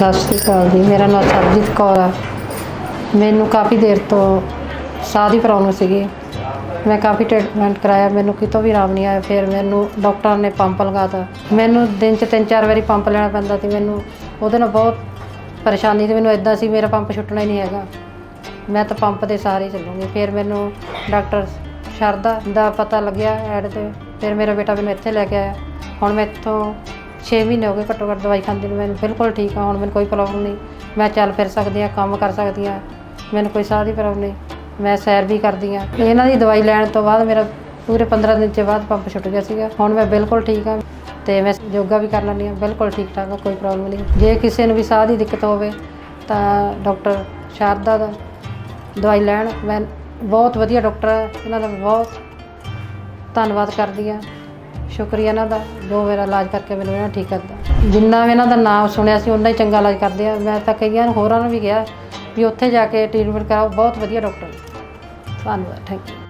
ਸਤਿ ਸ਼੍ਰੀ ਅਕਾਲ ਜੀ, ਮੇਰਾ ਨਾਮ ਸਰਜੀਤ ਕੌਰ ਆ। ਮੈਨੂੰ ਕਾਫੀ ਦੇਰ ਤੋਂ ਸਾਹ ਦੀ ਪ੍ਰੋਬਲਮ ਸੀਗੀ। ਮੈਂ ਕਾਫੀ ਟ੍ਰੀਟਮੈਂਟ ਕਰਾਇਆ, ਮੈਨੂੰ ਕਿਤੋਂ ਵੀ ਆਰਾਮ ਨਹੀਂ ਆਇਆ। ਫਿਰ ਮੈਨੂੰ ਡਾਕਟਰ ਨੇ ਪੰਪ ਲਗਾਤਾ ਮੈਨੂੰ ਦਿਨ 'ਚ ਤਿੰਨ ਚਾਰ ਵਾਰੀ ਪੰਪ ਲੈਣਾ ਪੈਂਦਾ ਸੀ। ਮੈਨੂੰ ਉਹਦੇ ਨਾਲ ਬਹੁਤ ਪਰੇਸ਼ਾਨੀ ਸੀ। ਮੈਨੂੰ ਇਦਾਂ ਸੀ, ਮੇਰਾ ਪੰਪ ਛੁੱਟਣਾ ਹੀ ਨਹੀਂ ਹੈਗਾ। ਮੈਂ ਤਾਂ ਪੰਪ ਦੇ ਸਹਾਰੇ ਹੀ ਚੱਲੂੰਗੀ। ਫਿਰ ਮੈਨੂੰ ਡਾਕਟਰ ਸ਼ਰਦਾ ਦਾ ਪਤਾ ਲੱਗਿਆ ਐਡ ਤੇ। ਫਿਰ ਮੇਰਾ ਬੇਟਾ ਮੈਨੂੰ ਇੱਥੇ ਲੈ ਕੇ ਆਇਆ। ਹੁਣ ਮੈਂ ਇੱਥੋਂ 6 ਮਹੀਨੇ ਹੋ ਗਏ ਘੱਟੋ ਘੱਟ ਦਵਾਈ ਖਾਂਦੀ ਨੂੰ, ਮੈਨੂੰ ਬਿਲਕੁਲ ਠੀਕ ਆ, ਹੁਣ ਮੈਨੂੰ ਕੋਈ ਪ੍ਰੋਬਲਮ ਨਹੀਂ। ਮੈਂ ਚੱਲ ਫਿਰ ਸਕਦੀ ਹਾਂ, ਕੰਮ ਕਰ ਸਕਦੀ ਹਾਂ, ਮੈਨੂੰ ਕੋਈ ਸਾਹ ਦੀ ਪ੍ਰੋਬਲਮ ਨਹੀਂ। ਮੈਂ ਸੈਰ ਵੀ ਕਰਦੀ ਹਾਂ। ਇਹਨਾਂ ਦੀ ਦਵਾਈ ਲੈਣ ਤੋਂ ਬਾਅਦ ਮੇਰਾ ਪੂਰੇ 15 ਦਿਨ ਚ ਬਾਅਦ ਪੰਪ ਛੁੱਟ ਗਿਆ ਸੀਗਾ। ਹੁਣ ਮੈਂ ਬਿਲਕੁਲ ਠੀਕ ਹਾਂ ਤੇ ਮੈਂ ਯੋਗਾ ਵੀ ਕਰ ਲੈਂਦੀ ਹਾਂ, ਬਿਲਕੁਲ ਠੀਕ ਠਾਕ ਆ, ਕੋਈ ਪ੍ਰੋਬਲਮ ਨਹੀਂ। ਜੇ ਕਿਸੇ ਨੂੰ ਵੀ ਸਾਹ ਦੀ ਦਿੱਕਤ ਹੋਵੇ ਤਾਂ ਡਾਕਟਰ ਸ਼ਾਰਦਾ ਦਾ ਦਵਾਈ ਲੈਣ। ਮੈਂ ਬਹੁਤ ਵਧੀਆ ਡਾਕਟਰ ਹੈ ਇਹਨਾਂ ਦਾ ਬਹੁਤ ਧੰਨਵਾਦ ਕਰਦੀ ਹਾਂ। ਸ਼ੁਕਰੀਆ ਇਹਨਾਂ ਦਾ, ਜੋ ਮੇਰਾ ਇਲਾਜ ਕਰਕੇ ਮੈਨੂੰ ਇਹਨਾਂ ਠੀਕ ਕਰਦਾ ਜਿੰਨਾ ਵੀ ਇਹਨਾਂ ਦਾ ਨਾਮ ਸੁਣਿਆ ਸੀ ਉਨਾ ਹੀ ਚੰਗਾ ਇਲਾਜ ਕਰਦੇ ਆ। ਮੈਂ ਤਾਂ ਕਈਆਂ ਹੋਰਾਂ ਨੂੰ ਵੀ ਕਿਹਾ ਵੀ ਉੱਥੇ ਜਾ ਕੇ ਟ੍ਰੀਟਮੈਂਟ ਕਰਾਓ, ਬਹੁਤ ਵਧੀਆ ਡਾਕਟਰ ਧੰਨਵਾਦ ਥੈਂਕ ਯੂ